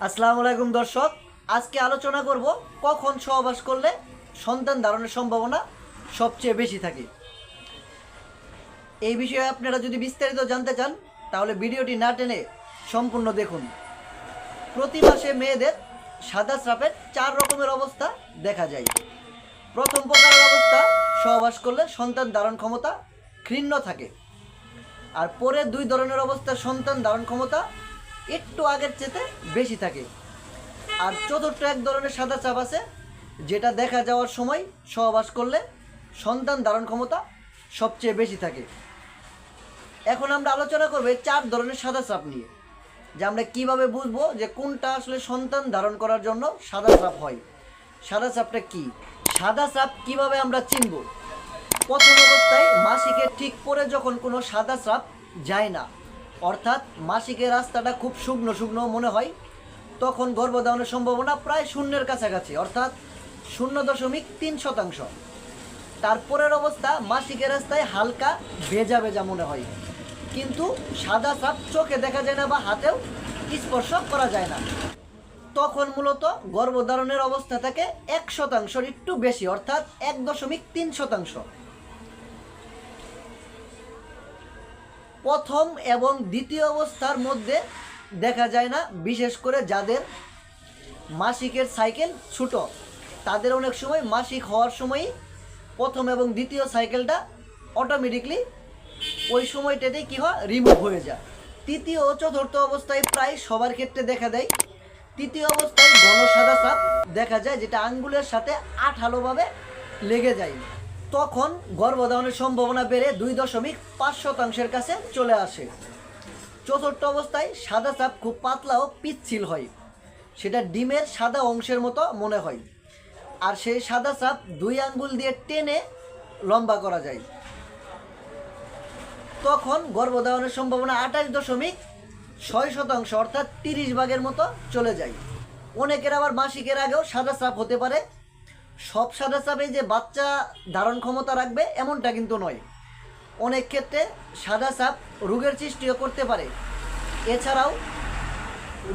আসসালামু আলাইকুম দর্শক। আজকে আলোচনা করব কখন সহবাস করলে সন্তান ধারণের সম্ভাবনা সবচেয়ে বেশি থাকে। এই বিষয়ে আপনারা যদি বিস্তারিত জানতে চান, তাহলে ভিডিওটি না টেনে সম্পূর্ণ দেখুন। প্রতি মাসে মেয়েদের সাদা স্রাপের চার রকমের অবস্থা দেখা যায়। প্রথম প্রকারের অবস্থা, সহবাস করলে সন্তান ধারণ ক্ষমতা ক্ষীণ থাকে। আর পরে দুই ধরনের অবস্থা, সন্তান ধারণ ক্ষমতা একটু আগের চেতে বেশি থাকে। আর চতুর্থ এক ধরনের সাদা চাপ আছে, যেটা দেখা যাওয়ার সময় সহবাস করলে সন্তান ধারণ ক্ষমতা সবচেয়ে বেশি থাকে। এখন আমরা আলোচনা করব চার ধরনের সাদা চাপ নিয়ে, যে আমরা কীভাবে বুঝব যে কোনটা আসলে সন্তান ধারণ করার জন্য সাদা চাপ হয়। সাদা চাপটা কি? সাদা চাপ কীভাবে আমরা চিনব? প্রথম অবস্থায় মাসিকের ঠিক পরে যখন কোনো সাদা চাপ যায় না অর্থাৎ মাসিকের রাস্তাটা খুব শুকনো শুকনো মনে হয়, তখন গর্ভধারণের সম্ভাবনা প্রায় শূন্যের কাছাকাছি, অর্থাৎ শূন্য দশমিক তিন শতাংশ। তারপরের অবস্থা মাসিকের রাস্তায় হালকা ভেজা ভেজা মনে হয়। কিন্তু সাদা সাপ চোখে দেখা যায় না বা হাতেও স্পর্শ করা যায় না। তখন মূলত গর্ভধারণের অবস্থা থাকে এক শতাংশের একটু বেশি, অর্থাৎ এক দশমিক তিন শতাংশ। প্রথম এবং দ্বিতীয় অবস্থার মধ্যে দেখা যায় না, বিশেষ করে যাদের মাসিকের সাইকেল ছোটো। তাদের অনেক সময় মাসিক হওয়ার সময়ই প্রথম এবং দ্বিতীয় সাইকেলটা অটোমেটিকলি ওই সময়টাতেই কী হয় রিমুভ হয়ে যায়। তৃতীয় ও চতুর্থ অবস্থায় প্রায় সবার ক্ষেত্রে দেখা দেয়। তৃতীয় অবস্থায় ঘন সাদা সাপ দেখা যায়, যেটা আঙ্গুলের সাথে আঠালোভাবে লেগে যায়। তখন গর্ভধারণের সম্ভাবনা বেড়ে দুই দশমিক পাঁচ শতাংশের কাছে চলে আসে। চতুর্থ অবস্থায় সাদা চাপ খুব পাতলা ও পিচ্ছিল হয়। সেটা ডিমের সাদা অংশের মতো মনে হয়। আর সেই সাদা চাপ দুই আঙ্গুল দিয়ে টেনে লম্বা করা যায়। তখন গর্ভধারণের সম্ভাবনা আঠাশ দশমিক ছয় শতাংশ, অর্থাৎ তিরিশ ভাগের মতো চলে যায়। অনেকের আবার মাসিকের আগেও সাদা চাপ হতে পারে। সব সাদা চাপে যে বাচ্চা ধারণ ক্ষমতা রাখবে এমনটা কিন্তু নয়। অনেক ক্ষেত্রে সাদা চাপ রোগের সৃষ্টিও করতে পারে। এছাড়াও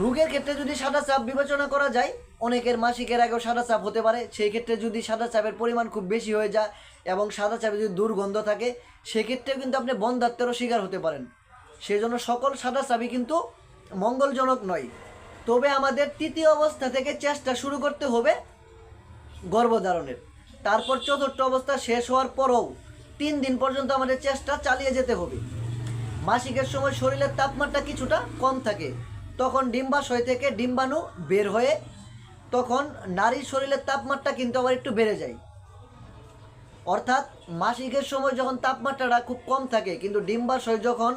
রোগের ক্ষেত্রে যদি সাদা চাপ বিবেচনা করা যায়, অনেকের মাসিকের আগেও সাদা চাপ হতে পারে। সেই ক্ষেত্রে যদি সাদা চাপের পরিমাণ খুব বেশি হয়ে যায় এবং সাদা চাপে যদি দুর্গন্ধ থাকে সেক্ষেত্রেও কিন্তু আপনি বন্ধাত্মেরও শিকার হতে পারেন। সেই জন্য সকল সাদা চাপই কিন্তু মঙ্গলজনক নয়। তবে আমাদের তৃতীয় অবস্থা থেকে চেষ্টা শুরু করতে হবে গর্ভধারণের। তারপর চতুর্থ অবস্থা শেষ হওয়ার পরও তিন দিন পর্যন্ত আমাদের চেষ্টা চালিয়ে যেতে হবে। মাসিকের সময় শরীরের তাপমাত্রা কিছুটা কম থাকে। তখন ডিম্বাশয় থেকে ডিম্বাণু বের হয়ে তখন নারীর শরীরের তাপমাত্রা কিন্তু আবার একটু বেড়ে যায়। অর্থাৎ মাসিকের সময় যখন তাপমাত্রাটা খুব কম থাকে, কিন্তু ডিম্বাশয় যখন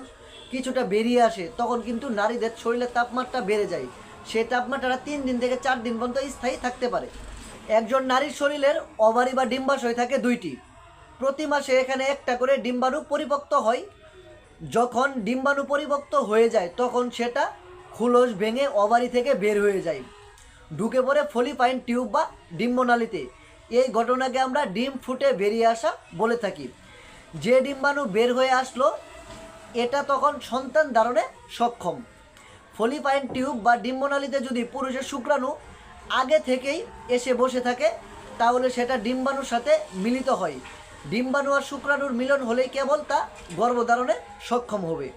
কিছুটা বেরিয়ে আসে, তখন কিন্তু নারীদের শরীরের তাপমাত্রা বেড়ে যায়। সেই তাপমাত্রাটা তিন দিন থেকে চার দিন পর্যন্ত স্থায়ী থাকতে পারে। একজন নারীর শরীরের অভারি বা ডিম্বাশয় থাকে দুইটি। প্রতি মাসে এখানে একটা করে ডিম্বাণু পরিপক্ত হয়। যখন ডিম্বাণু পরিপক্ত হয়ে যায়, তখন সেটা খুলস ভেঙে ওভারি থেকে বের হয়ে যায়। ঢুকে পড়ে ফলিপাইন টিউব বা ডিম্বনালীতে। এই ঘটনাকে আমরা ডিম ফুটে বেরিয়ে আসা বলে থাকি। যে ডিম্বাণু বের হয়ে আসলো, এটা তখন সন্তান ধারণে সক্ষম। ফলিপাইন টিউব বা ডিম্বনালীতে যদি পুরুষের শুক্রাণু আগে থেকেই এসে বসে থাকে, তাহলে সেটা ডিম্বাণুর সাথে মিলিত হয়। ডিম্বাণু আর শুক্রাণুর মিলন হলেই কেবল তা গর্ভধারণে সক্ষম হবে।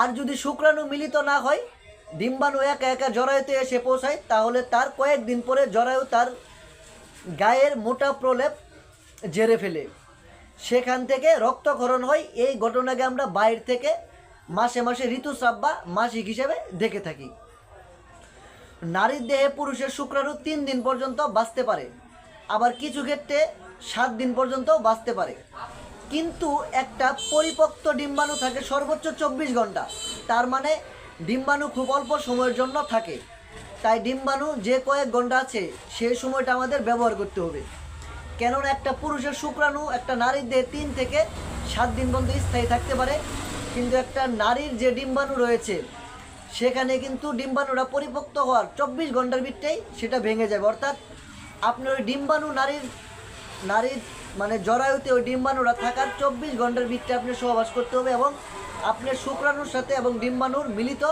আর যদি শুক্রাণু মিলিত না হয়, ডিম্বাণু একা একা জরায়ুতে এসে পৌঁছায়, তাহলে তার কয়েকদিন পরে জরায়ু তার গায়ের মোটা প্রলেপ জেরে ফেলে। সেখান থেকে রক্তক্ষরণ হয়, এই ঘটনাকে আমরা বাইর থেকে মাসে মাসে ঋতুস্রাব বা মাসিক হিসেবে দেখে থাকি। নারীর দেহে পুরুষের শুক্রাণু তিন দিন পর্যন্ত বাঁচতে পারে। আবার কিছু ক্ষেত্রে সাত দিন পর্যন্ত বাঁচতে পারে। কিন্তু একটা পরিপক্ত ডিম্বাণু থাকে সর্বোচ্চ চব্বিশ ঘণ্টা। তার মানে ডিম্বাণু খুব অল্প সময়ের জন্য থাকে। তাই ডিম্বাণু যে কয়েক ঘণ্টা আছে সেই সময়টা আমাদের ব্যবহার করতে হবে। কেননা একটা পুরুষের শুক্রাণু একটা নারীর দেহে তিন থেকে সাত দিন পর্যন্ত স্থায়ী থাকতে পারে। কিন্তু একটা নারীর যে ডিম্বাণু রয়েছে সেখানে কিন্তু ডিম্বাণুরা পরিপক্ত হওয়ার চব্বিশ ঘণ্টার ভিত্তেই সেটা ভেঙে যাবে। অর্থাৎ আপনার ওই ডিম্বাণু নারীর নারীর মানে জরায়ুতে ওই ডিম্বাণুরা থাকার চব্বিশ ঘণ্টার ভিতরে আপনি সহবাস করতে হবে এবং আপনার শুক্রাণুর সাথে এবং ডিম্বাণুর মিলিত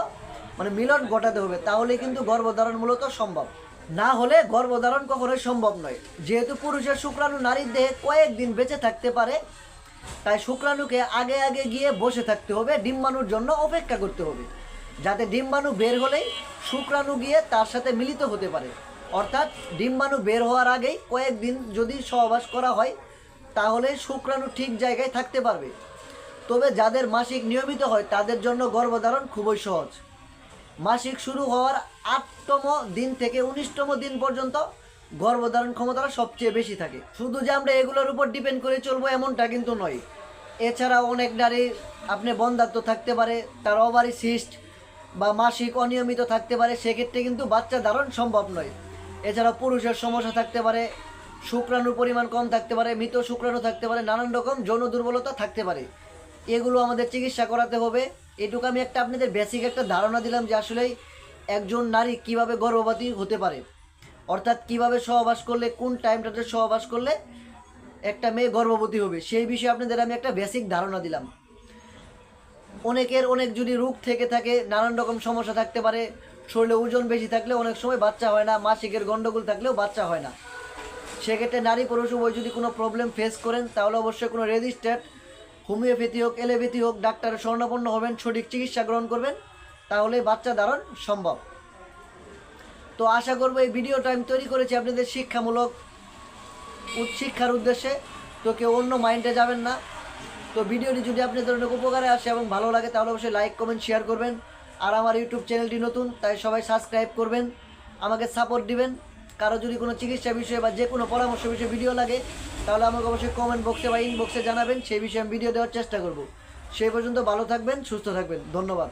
মানে মিলন ঘটাতে হবে। তাহলে কিন্তু গর্ভধারণ মূলত সম্ভব। না হলে গর্ভধারণ কখনোই সম্ভব নয়। যেহেতু পুরুষের শুক্রাণু নারীর দেহে কয়েকদিন বেঁচে থাকতে পারে, তাই শুক্রাণুকে আগে আগে গিয়ে বসে থাকতে হবে, ডিম্বাণুর জন্য অপেক্ষা করতে হবে। যাতে ডিম্বাণু বের হলেই শুক্রাণু গিয়ে তার সাথে মিলিত হতে পারে। অর্থাৎ ডিম্বাণু বের হওয়ার আগেই কয়েকদিন যদি সহবাস করা হয়, তাহলে শুক্রাণু ঠিক জায়গায় থাকতে পারবে। তবে যাদের মাসিক নিয়মিত হয়, তাদের জন্য গর্ভধারণ খুবই সহজ। মাসিক শুরু হওয়ার আটতম দিন থেকে উনিশতম দিন পর্যন্ত গর্ভধারণ ক্ষমতাটা সবচেয়ে বেশি থাকে। শুধু যে আমরা এগুলোর উপর ডিপেন্ড করে চলবো এমনটা কিন্তু নয়। এছাড়া অনেক নারী, আপনি বন্ধাত্ম থাকতে পারে, তার ওভারি সিস্ট বা মাসিক অনিয়মিত থাকতে পারে, সেক্ষেত্রে কিন্তু বাচ্চা ধারণ সম্ভব নয়। এছাড়া পুরুষের সমস্যা থাকতে পারে শুক্রাণুর পরিমাণ কম থাকতে পারে, মৃত শুক্রাণু থাকতে পারে, নানান রকম যৌন দুর্বলতা থাকতে পারে। এগুলো আমাদের চিকিৎসা করাতে হবে। এটুকু আমি একটা আপনাদের বেসিক একটা ধারণা দিলাম যে আসলে একজন নারী কীভাবে গর্ভবতী হতে পারে। অর্থাৎ কীভাবে সহবাস করলে, কোন টাইমটাতে সহবাস করলে একটা মেয়ে গর্ভবতী হবে, সেই বিষয়ে আপনাদের আমি একটা বেসিক ধারণা দিলাম। অনেকের অনেক যদি রোগ থেকে থাকে, নানান রকম সমস্যা থাকতে পারে, শরীরে ওজন বেশি থাকলে অনেক সময় বাচ্চা হয় না, মাসিকের গন্ডগোল থাকলেও বাচ্চা হয় না। সেক্ষেত্রে নারী পুরুষ উভয় যদি কোনো প্রবলেম ফেস করেন, তাহলে অবশ্যই কোনো রেজিস্টার্ড হোমিওপ্যাথি হোক এলোপ্যাথি হোক, ডাক্তারের স্বর্ণপন্ন হবেন, সঠিক চিকিৎসা গ্রহণ করবেন, তাহলে বাচ্চা ধারণ সম্ভব। তো আশা করব এই ভিডিওটা আমি তৈরি করেছি আপনাদের শিক্ষামূলক শিক্ষার উদ্দেশ্যে। তো কেউ অন্য মাইন্ডে যাবেন না। তো ভিডিওটি যদি আপনি অনেক উপকারে আসে এবং ভালো লাগে, তাহলে অবশ্যই লাইক কমেন্ট শেয়ার করবেন। আর আমার ইউটিউব চ্যানেলটি নতুন, তাই সবাই সাবস্ক্রাইব করবেন। আমাকে সাপোর্ট দিবেন। কারও যদি কোনো চিকিৎসা বিষয়ে বা যে কোনো পরামর্শ বিষয়ে ভিডিও লাগে, তাহলে আমাকে অবশ্যই কমেন্ট বক্সে বা ইনবক্সে জানাবেন। সেই বিষয়ে আমি ভিডিও দেওয়ার চেষ্টা করব। সেই পর্যন্ত ভালো থাকবেন, সুস্থ থাকবেন। ধন্যবাদ।